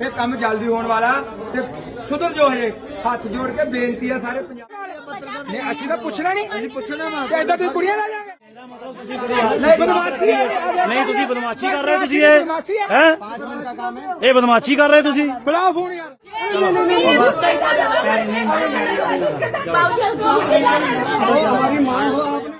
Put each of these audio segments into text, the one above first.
ਇਹ ਕੰਮ ਜਲਦੀ ਹੋਣ ਵਾਲਾ ਤੇ ਸੁਧਰ ਜੋ ਹਜੇ। ਹੱਥ ਜੋੜ ਕੇ ਬੇਨਤੀ ਆ ਸਾਰੇ ਪੰਜਾਬ ਨੇ ਅਸੀਂ ਤਾਂ ਪੁੱਛਣਾ ਨਹੀਂ। ਅਸੀਂ ਪੁੱਛਣਾ ਵਾ। ਤੇ ਇਦਾਂ ਤੁਸੀਂ ਕੁੜੀਆਂ ਲੈ ਜਾਗੇ ਨਹੀਂ ਬਦਮਾਸ਼ੀ ਹੈ ਨਹੀਂ ਤੁਸੀਂ ਬਦਮਾਸ਼ੀ ਕਰ ਰਹੇ ਤੁਸੀਂ ਇਹ। ਹੈ? ਇਹ ਬਦਮਾਸ਼ੀ ਕਰ ਰਹੇ ਤੁਸੀਂ? ਬੁਲਾਓ ਫੋਨ ਯਾਰ।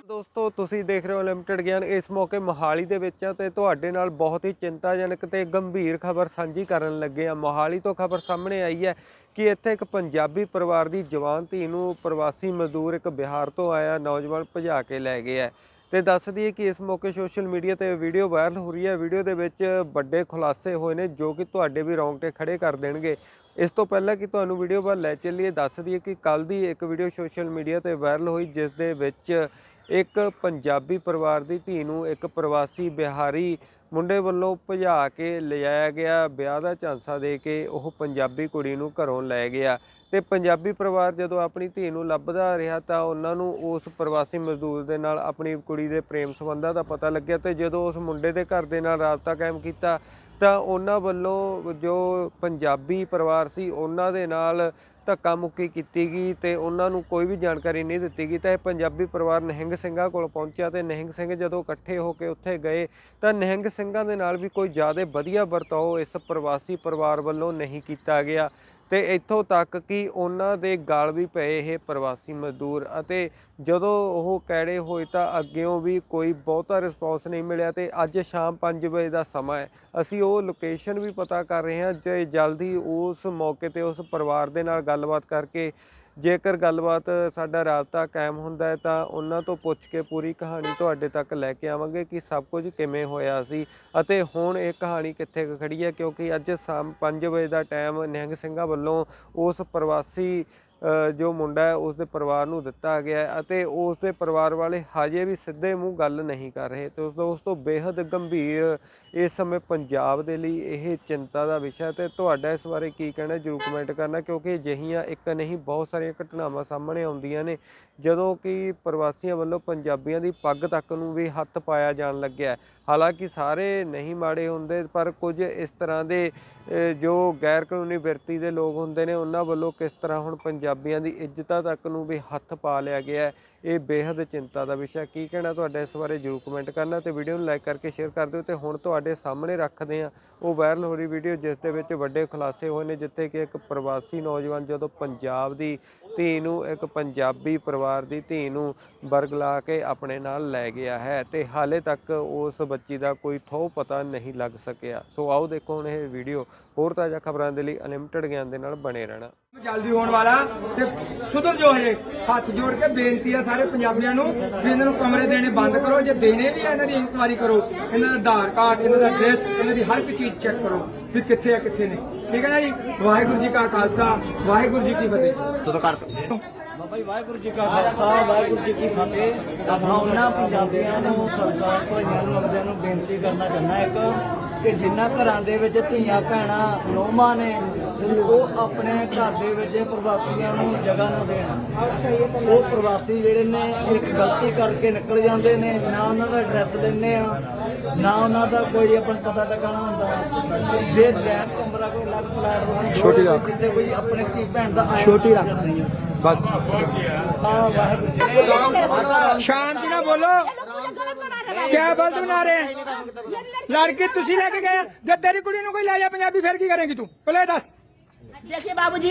ਦੋਸਤੋ ਤੁਸੀਂ ਦੇਖ ਰਹੇ ਹੋ ਲਿਮਟਿਡ ਗਿਆਨ। ਇਸ ਮੌਕੇ ਮੋਹਾਲੀ ਦੇ ਵਿੱਚ ਆ ਤੇ ਤੁਹਾਡੇ ਨਾਲ ਬਹੁਤ ਹੀ ਚਿੰਤਾਜਨਕ ਤੇ ਗੰਭੀਰ ਖਬਰ ਸਾਂਝੀ ਕਰਨ ਲੱਗੇ ਆ। ਮੋਹਾਲੀ ਤੋਂ ਖਬਰ ਸਾਹਮਣੇ ਆਈ ਹੈ ਕਿ ਇੱਥੇ ਇੱਕ ਪੰਜਾਬੀ ਪਰਿਵਾਰ ਦੀ ਜਵਾਨ ਧੀ ਨੂੰ ਪ੍ਰਵਾਸੀ ਮਜ਼ਦੂਰ ਇੱਕ ਬਿਹਾਰ ਤੋਂ ਆਇਆ ਨੌਜਵਾਨ ਭਜਾ ਕੇ ਲੈ ਗਿਆ। ਤੇ ਦੱਸ ਦਈਏ ਕਿ ਇਸ ਮੌਕੇ ਸੋਸ਼ਲ ਮੀਡੀਆ ਤੇ ਵੀਡੀਓ ਵਾਇਰਲ ਹੋ ਰਹੀ ਹੈ। ਵੀਡੀਓ ਦੇ ਵਿੱਚ ਵੱਡੇ ਖੁਲਾਸੇ ਹੋਏ ਨੇ ਜੋ ਕਿ ਤੁਹਾਡੇ ਵੀ ਰੌਂਗਟੇ ਖੜੇ ਕਰ ਦੇਣਗੇ। ਇਸ ਤੋਂ ਪਹਿਲਾਂ ਕਿ ਤੁਹਾਨੂੰ ਵੀਡੀਓ ਵੱਲ ਲੈ ਚੱਲੀਏ, ਦੱਸ ਦਈਏ ਕਿ ਕੱਲ ਦੀ ਇੱਕ ਵੀਡੀਓ ਸੋਸ਼ਲ ਮੀਡੀਆ ਤੇ ਵਾਇਰਲ ਹੋਈ, ਜਿਸ ਦੇ ਵਿੱਚ ਇੱਕ ਪੰਜਾਬੀ ਪਰਿਵਾਰ ਦੀ ਧੀ ਨੂੰ ਇੱਕ ਪ੍ਰਵਾਸੀ ਬਿਹਾਰੀ ਮੁੰਡੇ ਵੱਲੋਂ ਭਜਾ ਕੇ ਲਿਜਾਇਆ ਗਿਆ। ਵਿਆਹ ਦਾ ਝਾਂਸਾ ਦੇ ਕੇ ਉਹ ਪੰਜਾਬੀ ਕੁੜੀ ਨੂੰ ਘਰੋਂ ਲੈ ਗਿਆ ਤੇ ਪੰਜਾਬੀ ਪਰਿਵਾਰ ਜਦੋਂ ਆਪਣੀ ਧੀ ਨੂੰ ਲੱਭਦਾ ਰਿਹਾ ਤਾਂ ਉਹਨਾਂ ਨੂੰ ਉਸ ਪ੍ਰਵਾਸੀ ਮਜ਼ਦੂਰ ਦੇ ਨਾਲ ਆਪਣੀ ਕੁੜੀ ਦੇ ਪ੍ਰੇਮ ਸੰਬੰਧਾਂ ਦਾ ਪਤਾ ਲੱਗਿਆ ਤੇ ਜਦੋਂ ਉਸ ਮੁੰਡੇ ਦੇ ਘਰ ਦੇ ਨਾਲ ਰਾਬਤਾ ਕਾਇਮ ਕੀਤਾ ਤਾਂ ਉਹਨਾਂ ਵੱਲੋਂ ਜੋ ਪੰਜਾਬੀ ਪਰਿਵਾਰ ਸੀ ਉਹਨਾਂ ਦੇ ਨਾਲ ਧੱਕਾ ਮੁੱਕੀ ਕੀਤੀ ਗਈ ਤੇ ਉਹਨਾਂ ਨੂੰ ਕੋਈ ਵੀ ਜਾਣਕਾਰੀ ਨਹੀਂ ਦਿੱਤੀ ਗਈ, ਤਾਂ ਇਹ ਪੰਜਾਬੀ ਪਰਿਵਾਰ ਨਿਹੰਗ ਸਿੰਘਾਂ ਕੋਲ ਪਹੁੰਚਿਆ ਤੇ ਨਿਹੰਗ ਸਿੰਘ ਜਦੋਂ ਇਕੱਠੇ ਹੋ ਕੇ ਉੱਥੇ ਗਏ, ਤਾਂ ਨਿਹੰਗ ਸਿੰਘਾਂ ਦੇ ਨਾਲ ਵੀ ਕੋਈ ਜ਼ਿਆਦਾ ਵਧੀਆ ਵਰਤਾਓ ਇਸ ਪ੍ਰਵਾਸੀ ਪਰਿਵਾਰ ਵੱਲੋਂ ਨਹੀਂ ਕੀਤਾ ਗਿਆ। ਤੇ ਇੱਥੋਂ ਤੱਕ ਕਿ ਉਹਨਾਂ ਦੇ ਗਲ ਵੀ ਪਏ ਇਹ ਪ੍ਰਵਾਸੀ ਮਜ਼ਦੂਰ ਅਤੇ ਜਦੋਂ ਉਹ ਕਹਿੜੇ ਹੋਏ ਤਾਂ ਅੱਗਿਓਂ ਵੀ ਕੋਈ ਬਹੁਤਾ ਰਿਸਪੌਂਸ ਨਹੀਂ ਮਿਲਿਆ ਤੇ ਅੱਜ ਸ਼ਾਮ 5 ਵਜੇ ਦਾ ਸਮਾਂ ਹੈ। ਅਸੀਂ ਉਹ ਲੋਕੇਸ਼ਨ ਵੀ ਪਤਾ ਕਰ ਰਹੇ ਹਾਂ, ਜੇ ਜਲਦੀ ਉਸ ਮੌਕੇ ਤੇ ਉਸ ਪਰਿਵਾਰ ਦੇ ਨਾਲ ਗੱਲਬਾਤ ਕਰਕੇ ਜੇਕਰ ਗੱਲਬਾਤ ਸਾਡਾ ਰਾਬਤਾ ਕਾਇਮ ਹੁੰਦਾ ਹੈ ਤਾਂ ਉਹਨਾਂ ਤੋਂ ਪੁੱਛ ਕੇ ਪੂਰੀ ਕਹਾਣੀ ਤੁਹਾਡੇ ਤੱਕ ਲੈ ਕੇ ਆਵਾਂਗੇ ਕਿ ਸਭ ਕੁਝ ਕਿਵੇਂ ਹੋਇਆ ਸੀ ਅਤੇ ਹੁਣ ਇਹ ਕਹਾਣੀ ਕਿੱਥੇ ਕੁ ਖੜੀ ਹੈ ਕਿਉਂਕਿ ਅੱਜ ਸ਼ਾਮ 5 ਵਜੇ ਦਾ ਟਾਈਮ ਨਿਹੰਗ ਸਿੰਘਾਂ ਵੱਲੋਂ ਉਸ ਪ੍ਰਵਾਸੀ ਜੋ ਮੁੰਡਾ ਹੈ ਉਸ ਦੇ ਪਰਿਵਾਰ ਨੂੰ ਦਿੱਤਾ ਗਿਆ ਅਤੇ ਉਸ ਦੇ ਪਰਿਵਾਰ ਵਾਲੇ ਹਜੇ ਵੀ ਸਿੱਧੇ ਮੂੰਹ ਗੱਲ ਨਹੀਂ ਕਰ ਰਹੇ ਤੇ ਉਸ ਤੋਂ ਉਸ ਤੋਂ ਬੇहद ਗੰਭੀਰ ਇਸ ਸਮੇਂ ਪੰਜਾਬ ਦੇ ਲਈ ਇਹ ਚਿੰਤਾ ਦਾ ਵਿਸ਼ਾ ਹੈ ਤੇ ਤੁਹਾਡਾ ਇਸ ਬਾਰੇ ਕੀ ਕਹਿਣਾ ਜਰੂਰ ਕਮੈਂਟ ਕਰਨਾ, ਕਿਉਂਕਿ ਅਜਿਹੀਆਂ ਇੱਕ ਨਹੀਂ, ਬਹੁਤ ਸਾਰੀਆਂ ਘਟਨਾਵਾਂ ਸਾਹਮਣੇ ਆਉਂਦੀਆਂ ਨੇ, ਜਦੋਂ ਕਿ ਪ੍ਰਵਾਸੀਆਂ ਵੱਲੋਂ ਪੰਜਾਬੀਆਂ ਦੀ ਪੱਗ ਤੱਕ ਨੂੰ ਵੀ ਹੱਥ ਪਾਇਆ ਜਾਣ ਲੱਗਿਆ ਹਾਲਾਂਕਿ ਸਾਰੇ ਨਹੀਂ ਮਾੜੇ ਹੁੰਦੇ, ਪਰ ਕੁਝ ਇਸ ਤਰ੍ਹਾਂ ਦੇ ਜੋ ਗੈਰ ਕਾਨੂੰਨੀ ਵਿਰਤੀ ਦੇ ਲੋਕ ਹੁੰਦੇ ਨੇ, ਉਹਨਾਂ ਵੱਲੋਂ ਕਿਸ ਤਰ੍ਹਾਂ ਹੁਣ ਪੰਜਾਬੀਆਂ ਦੀ ਇੱਜ਼ਤਾਂ ਤੱਕ ਨੂੰ ਵੀ ਹੱਥ ਪਾ ਲਿਆ ਗਿਆ ਹੈ। ਇਹ ਬੇहद ਚਿੰਤਾ ਦਾ ਵਿਸ਼ਾ ਕੀ ਕਹਿਣਾ ਤੁਹਾਡਾ ਇਸ ਬਾਰੇ ਜਰੂਰ ਕਮੈਂਟ ਕਰਨਾ ਤੇ ਵੀਡੀਓ ਨੂੰ ਲਾਈਕ ਕਰਕੇ ਸ਼ੇਅਰ ਕਰ ਦਿਓ ਤੇ ਹੁਣ ਤੁਹਾਡੇ ਸਾਹਮਣੇ ਰੱਖਦੇ ਆ ਉਹ ਵਾਇਰਲ ਹੋ ਰਹੀ ਵੀਡੀਓ ਜਿਸ ਦੇ ਵਿੱਚ ਵੱਡੇ ਖੁਲਾਸੇ ਹੋਏ ਨੇ ਜਿੱਥੇ ਕਿ ਇੱਕ ਪ੍ਰਵਾਸੀ ਨੌਜਵਾਨ ਜਦੋਂ ਪੰਜਾਬ ਦੀ ਧੀ ਨੂੰ ਇੱਕ ਪੰਜਾਬੀ ਪਰਿਵਾਰ ਦੀ ਧੀ ਨੂੰ ਬਰਗਲਾ ਕੇ ਆਪਣੇ ਨਾਲ ਲੈ ਗਿਆ ਹੈ ਤੇ ਹਾਲੇ ਤੱਕ ਉਸ ਬੱਚੀ ਦਾ ਕੋਈ ਥੋ ਪਤਾ ਨਹੀਂ ਲੱਗ ਸਕਿਆ। ਸੋ ਆਓ ਦੇਖੋ ਹੁਣ ਇਹ ਵੀਡੀਓ ਹੋਰ ਤਾਜ਼ਾ ਖਬਰਾਂ ਦੇ ਲਈ ਅਨਲਿਮਟਿਡ ਗਿਆਨ ਦੇ ਨਾਲ ਬਣੇ ਰਹਿਣਾ। ਜਲਦੀ ਹੋਣ ਵਾਲਾ ਤੇ ਸੁਧਰ ਜੋ ਹਜੇ। ਹੱਥ ਜੋੜ ਕੇ ਬੇਨਤੀ ਆ ਸਾਰੇ ਪੰਜਾਬੀਆਂ ਨੂੰ ਵੀ ਇਹਨਾਂ ਨੂੰ ਕਮਰੇ ਦੇਣੇ ਬੰਦ ਕਰੋ। ਜੇ ਦੇਣੇ ਵੀ ਆ ਇਹਨਾਂ ਦੀ ਇਨਕੁਆਰੀ ਕਰੋ। ਇਹਨਾਂ ਦਾ ਆਧਾਰ ਕਾਰਡ ਇਹਨਾਂ ਦਾ ਐਡਰੈਸ ਇਹਨਾਂ ਦੀ ਹਰ ਇੱਕ ਚੀਜ਼ ਚੈੱਕ ਕਰੋ ਵੀ ਕਿੱਥੇ ਆ ਕਿੱਥੇ ਨਹੀਂ। ਠੀਕ ਹੈ ਨਾ ਜੀ? ਵਾਹਿਗੁਰੂ ਜੀ ਕਾ ਖਾਲਸਾ। ਵਾਹਿਗੁਰੂ ਜੀ ਕੀ ਫਤਿਹ। ਬਾਬਾ ਜੀ ਵਾਹਿਗੁਰੂ ਜੀ ਕਾ ਖਾਲਸਾ ਵਾਹਿਗੁਰੂ ਜੀ ਕੀ ਫਤਿਹ। ਆਪਾਂ ਉਹਨਾਂ ਪੰਜਾਬੀਆਂ ਨੂੰ ਸਰਦਾਰ ਭਾਈਆਂ ਨੂੰ ਅਗਦਿਆਂ ਨੂੰ ਬੇਨਤੀ ਕਰਨਾ ਚਾਹੁੰਦਾ ਇੱਕ ਕਿ ਜਿਨ੍ਹਾਂ ਘਰਾਂ ਦੇ ਵਿੱਚ ਧੀਆਂ ਭੈਣਾਂ ਨੋਮਾਂ ਨੇ ਉਹ ਆਪਣੇ ਘਰ ਦੇ ਵਿੱਚ ਪ੍ਰਵਾਸੀਆਂ ਨੂੰ ਜਗ੍ਹਾ ਨਾ ਦੇਣ। ਉਹ ਪ੍ਰਵਾਸੀ ਜਿਹੜੇ ਨੇ ਇੱਕ ਗਲਤੀ ਕਰਕੇ ਨਿਕਲ ਜਾਂਦੇ ਨੇ ਨਾ ਉਹਨਾਂ ਦਾ ਐਡਰੈਸ ਦਿੰਦੇ ਆ ਨਾ ਉਹਨਾਂ ਦਾ ਕੋਈ ਆਪਾਂ ਪਤਾ ਟਿਕਾਣਾ ਹੁੰਦਾ। ਜੇ ਲੈਣ ਕਮਰਾ ਕੋਈ ਲੱਗ ਫਲੈਟ ਹੋਣ ਛੋਟੀ ਰੱਖ। ਜਿੱਥੇ ਕੋਈ ਆਪਣੇ ਧੀ ਭੈਣ ਦਾ ਛੋਟੀ ਰੱਖ। ਬਸ। ਆ ਵਾਹਿਗੁਰੂ ਜੀ ਸ਼ਾਂਤੀ ਨਾਲ ਬੋਲੋ। ਕਿਆ ਗਲਤ ਬਣਾ ਰਹੇ ਹੈ? ਲੜਕੀ ਤੁਸੀਂ ਲੈ ਕੇ ਗਏ ਜੇ ਤੇਰੀ ਕੁੜੀ ਨੂੰ ਕੋਈ ਲੈ ਜਾ ਪੰਜਾਬੀ ਫਿਰ ਕੀ ਕਰੇਂਗੀ ਤੂੰ? ਪਹਿਲੇ ਦੱਸ। देखिए बाबूजी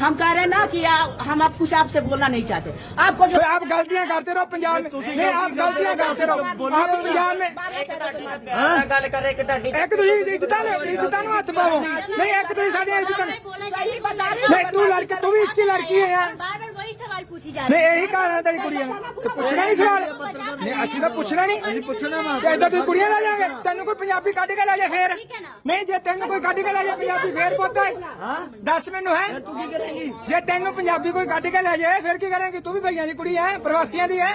हम कह रहे हैं ना कि आ, हम आप कुछ आपसे बोलना नहीं चाहते। आपको जो तो आप गलतियाँ करते रहो पंजाब में। नहीं आप गलतियाँ करते रहो। आप पंजाब में एक तो पाओ नहीं एक तो साडी इज्जतां नहीं तू लड़की तू भी इसकी लड़की है यार। ਸਵਾਲ ਪੁੱਛੀ ਜਾ ਨਹੀਂ ਇਹੀ ਕਹਾਣਾ ਤੇਰੀ ਕੁੜੀਆਂ ਤੇ ਪੁੱਛਣਾ ਨਹੀਂ ਸਵਾਲ। ਨਹੀਂ ਅਸੀਂ ਤਾਂ ਪੁੱਛਣਾ ਨਹੀਂ। ਅਸੀਂ ਪੁੱਛਣਾ ਵਾ। ਤੇ ਇਦਾਂ ਤੂੰ ਕੁੜੀਆਂ ਲੈ ਜਾਗੇ ਤੈਨੂੰ ਕੋਈ ਪੰਜਾਬੀ ਕੱਢ ਕੇ ਲੈ ਜਾ ਫੇਰ। ਨਹੀਂ ਜੇ ਤੈਨੂੰ ਕੋਈ ਕੱਢ ਕੇ ਲੈ ਜਾ ਪੰਜਾਬੀ ਫੇਰ ਪੁੱਤਾ ਹੈ। ਦੱਸ ਮੈਨੂੰ ਹੈ। ਤੂੰ ਕੀ ਕਰੇਂਗੀ? ਜੇ ਤੈਨੂੰ ਪੰਜਾਬੀ ਕੋਈ ਕੱਢ ਕੇ ਲੈ ਜਾਏ ਫੇਰ ਕੀ ਕਰੇਂਗੀ? ਤੂੰ ਵੀ ਭਈਆਂ ਦੀ ਕੁੜੀ ਹੈ ਪ੍ਰਵਾਸੀਆਂ ਦੀ ਹੈ।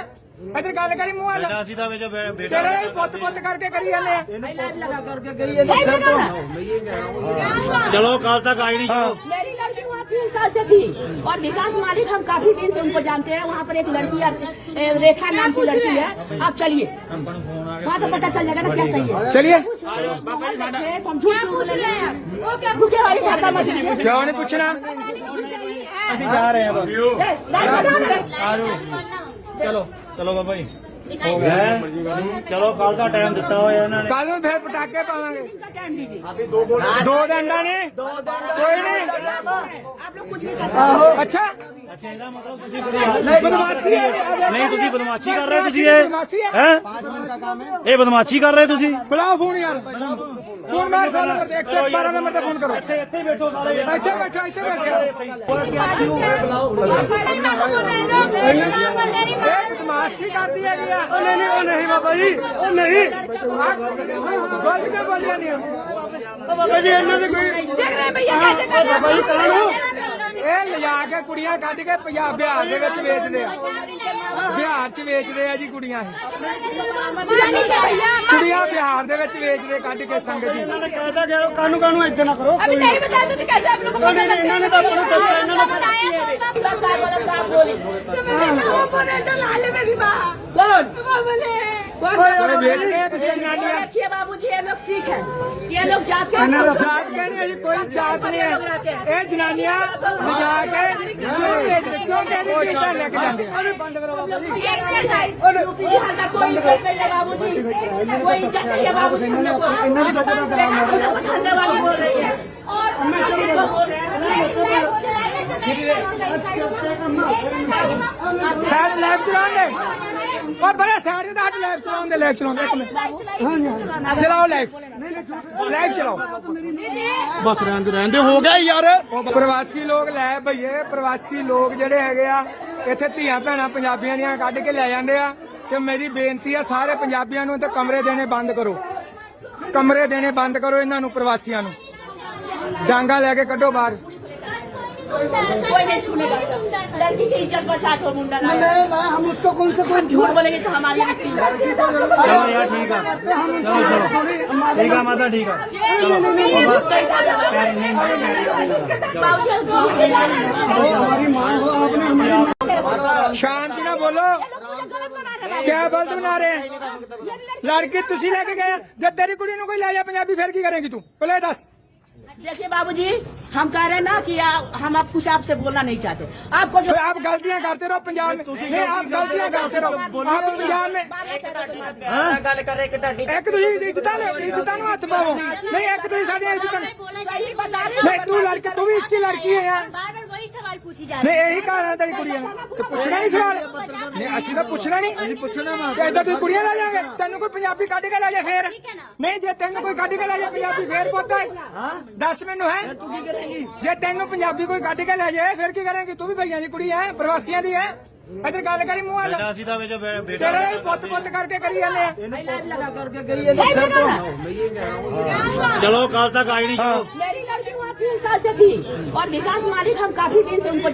ਇਧਰ ਗੱਲ ਕਰੀ ਮੂੰਹ ਵਾਲਾ। ਬੇਟਾ ਅਸੀਂ ਵਿੱਚ ਬੇਟਾ ਤੇਰੇ ਹੀ ਪੁੱਤ ਪੁੱਤ ਕਰਕੇ ਕਰੀ ਜਾਂਦੇ ਇਹਨੂੰ ਪੁੱਤ ਕਰਕੇ ਕਰੀ ਜਾਂਦੇ ਚਲੋ ਕੱਲ ਤੱਕ ਆਈ ਨਹੀਂ तीन साल से थी। और विकास मालिक हम काफ़ी दिन से उनको जानते हैं। वहाँ पर एक लड़की रेखा नाम की लड़की है। आप चलिए। वहाँ तो पता चल जाएगा ना क्या सही है। चलिए। क्यों नहीं पूछना? अभी जा रहे हैं चलो चलो बाबा जी। चलो कल का टाइम दिता हो पटाखे पावे ਚਲੋ ਚਲੋ ਬਾਬਾ ਜੀ ਹੈਂ? ਚਲੋ ਕੱਲ ਦਾ ਟਾਈਮ ਦਿੱਤਾ ਹੋਇਆ ਇਹਨਾਂ ਨੇ ਕੱਲ ਨੂੰ ਫੇਰ ਪਟਾਕੇ ਪਾਵਾਂਗੇ इनका टाइम दीजिए ਦੋ ਡੰਡਾ ਨੇ ਕੋਈ ਨਹੀਂ आप लोग कुछ भी कर सकते हैं ਅੱਛਾ ਅੱਛਾ ਇਹਦਾ ਮਤਲਬ ਤੁਸੀਂ ਬੜੀ ਨਹੀਂ ਬਦਮਾਸ਼ੀ ਹੈ ਨਹੀਂ ਤੁਸੀਂ ਬਦਮਾਸ਼ੀ ਕਰ ਰਹੇ ਤੁਸੀਂ ਇਹ ਬਦਮਾਸ਼ੀ ਹੈ ਹੈ ਇਹ ਬਦਮਾਸ਼ੀ ਕਰ ਰਹੇ ਤੁਸੀਂ ਬੁਲਾਓ ਫੋਨ ਯਾਰ ਫੋਨ ਮਾਰ ਫੋਨ ਨੰਬਰ ਤੇ 112 ਨੰਬਰ ਤੇ ਫੋਨ ਕਰੋ ਇੱਥੇ ਇੱਥੇ ਬੈਠੋ ਸਾਰੇ ਇੱਥੇ ਬੈਠੋ ਇੱਥੇ ਬੈਠੋ ਇਹ ਬਦਮਾਸ਼ੀ ਕਰਦੀ ਹੈ ਜੀ ਉਹ ਨਹੀਂ ਨਹੀਂ ਉਹ ਨਹੀਂ ਬਾਬਾ ਜੀ ਉਹ ਨਹੀਂ ਗਲਤ ਕਿਉਂ ਬੋਲਿਆ ਨਹੀਂ ਬਾਬਾ ਜੀ ਇਹਨਾਂ ਦੇ ਕੋਈ ਇਹ ਲਿਜਾ ਕੇ ਕੁੜੀਆਂ ਕੱਢ ਕੇ ਪੰਜਾਬ ਬਿਹਾਰ ਦੇ ਵਿੱਚ ਵੇਚਦੇ ਆ ਬਿਹਾਰ 'ਚ ਵੇਚਦੇ ਆ ਜੀ ਕੁੜੀਆਂ ਇਹ ਕੁੜੀਆਂ ਬਿਹਾਰ ਦੇ ਵਿੱਚ ਵੇਚਦੇ ਕੱਢ ਕੇ ਸੰਗਤ ਜੀ ਕਹਤਾ ਗਿਆ ਕਾਨੂੰ ਕਾਨੂੰ ਇੱਦਾਂ ਨਾ ਕਰੋ अभी नहीं बताया तो कैसे आप लोग को पता लगता है? आपको बताया तो तब वो बोले तो लाले में भी बाहर वो बोले देखिए बाबू जी ये लोग सीख है ये लोग जात के जात के नहीं कोई जात नहीं है ए जनानिया बजा के क्यों कह लेके जाते अरे बंद करो बाबू जी कोई इज़्ज़त नहीं है बाबू जी कोई इज़्ज़त नहीं है बाबू जी ठंडे वाली बोल रही है और बोल रहे हैं सारे लाइव चला ਉਹ ਬੜਾ ਸਾਈਡ ਤੇ ਹੱਟ ਲਾਈਵ ਚਲਾਉਂਦੇ ਲਾਈਵ ਚਲਾਉਂਦੇ ਇੱਕ ਮਿੰਟ। ਚਲਾਓ ਲਾਈਵ ਲਾਈਵ ਚਲਾਓ। ਬਸ ਰਹਿੰਦੇ ਰਹਿੰਦੇ ਹੋ ਗਿਆ ਯਾਰ। ਪ੍ਰਵਾਸੀ ਲੋਕ ਲੈ ਭਈਏ ਪ੍ਰਵਾਸੀ ਲੋਕ ਜਿਹੜੇ ਹੈਗੇ ਆ ਇੱਥੇ ਧੀਆਂ ਭੈਣਾਂ ਪੰਜਾਬੀਆਂ ਦੀਆਂ ਕੱਢ ਕੇ ਲੈ ਜਾਂਦੇ ਆ। ਤੇ ਮੇਰੀ ਬੇਨਤੀ ਆ ਸਾਰੇ ਪੰਜਾਬੀਆਂ ਨੂੰ ਤੇ ਕਮਰੇ ਦੇਣੇ ਬੰਦ ਕਰੋ। ਕਮਰੇ ਦੇਣੇ ਬੰਦ ਕਰੋ ਇਹਨਾਂ ਨੂੰ ਪ੍ਰਵਾਸੀਆਂ ਨੂੰ। ਡਾਂਗਾ ਲੈ ਕੇ ਕੱਢੋ ਬਾਹਰ। कोई नहीं सुनेगा लड़की की इज्जत बचा के मुंडा लाया हम उसको कौन से हम झूठ बोलेंगे तो हमारी भी ਚਲੋ ਯਾਰ ਠੀਕ ਆ ਚਲੋ ਚਲੋ ਠੀਕ ਆ ਮਾਤਾ ਠੀਕ ਆ बाबूजी हम झूठ नहीं लाए हमारी माँ हो आपने हमारी ਸ਼ਾਂਤੀ ਨਾਲ ਬੋਲੋ ਕਿਆ ਗਲਤ ਬਣਾ ਰਹੇ ਹੈ? ਲੜਕੀ ਤੁਸੀਂ ਲੈ ਕੇ ਗਏ ਆ। ਜੇ ਤੇਰੀ ਕੁੜੀ ਨੂੰ ਕੋਈ ਲੈ ਜਾ ਪੰਜਾਬੀ ਫਿਰ ਕੀ ਕਰੇਗੀ ਤੂੰ ਪਹਿਲੇ ਦੱਸ देखिए बाबूजी हम कह रहे हैं ना कि आ, हम आप कुछ आपसे बोलना नहीं चाहते। आपको जो आप गलतियाँ करते रहो पंजाब में। नहीं आप गलतियाँ करते रहो। आप पंजाब में एक तो इज़्ज़त इज़्ज़त हथ पाओ। नहीं एक तो सारी इज़्ज़त नहीं तू लड़की तू भी इसकी लड़की है यार। ਪੁੱਛੀ ਜਾ ਨਹੀਂ ਇਹੀ ਕਹਾਣਾ ਤੇਰੀ ਕੁੜੀਆਂ ਨੂੰ ਤੇ ਪੁੱਛਣਾ ਨਹੀਂ ਸਵਾਲ। ਨਹੀਂ। ਅਸੀਂ ਤਾਂ ਪੁੱਛਣਾ ਨਹੀਂ। ਅਸੀਂ ਪੁੱਛਣਾ ਮਾਂ ਤੇ ਇਦਾਂ ਤੂੰ ਕੁੜੀਆਂ ਲੈ ਜਾਗੇ ਤੈਨੂੰ ਕੋਈ ਪੰਜਾਬੀ ਕੱਢ ਕੇ ਲੈ ਜਾ ਫੇਰ। ਨਹੀਂ ਜੇ ਤੈਨੂੰ ਕੋਈ ਕੱਢ ਕੇ ਲੈ ਜਾ ਪੰਜਾਬੀ ਫੇਰ ਪੁੱਤਾ ਹੈ? ਦੱਸ ਮੈਨੂੰ ਹੈ। ਤੂੰ ਕੀ ਕਰੇਂਗੀ? ਜੇ ਤੈਨੂੰ ਪੰਜਾਬੀ ਕੋਈ ਕੱਢ ਕੇ ਲੈ ਜਾਏ ਫੇਰ ਕੀ ਕਰੇਂਗੀ? ਤੂੰ ਵੀ ਭਈਆਂ ਦੀ ਕੁੜੀ ਹੈ ਪ੍ਰਵਾਸੀਆਂ ਦੀ ਹੈ। ਇਧਰ ਗੱਲ ਕਰੀ ਮੂੰਹ ਵਾਲਾ। ਅਸੀਂ ਤਾਂ ਵਿੱਚ ਬੇਟਾ ਤੇਰੇ ਪੁੱਤ ਪੁੱਤ ਕਰਕੇ ਕਰੀ ਜਾਂਦੇ ਆ। ਇਹਨੂੰ ਪੁੱਤ ਕਰਕੇ ਕਰੀ ਜਾਂਦੇ ਚਲੋ ਕੱਲ ਤੱਕ ਆਈ ਨਹੀਂ तीन साल से थी और विकास मालिक हम काफी दिन से उनको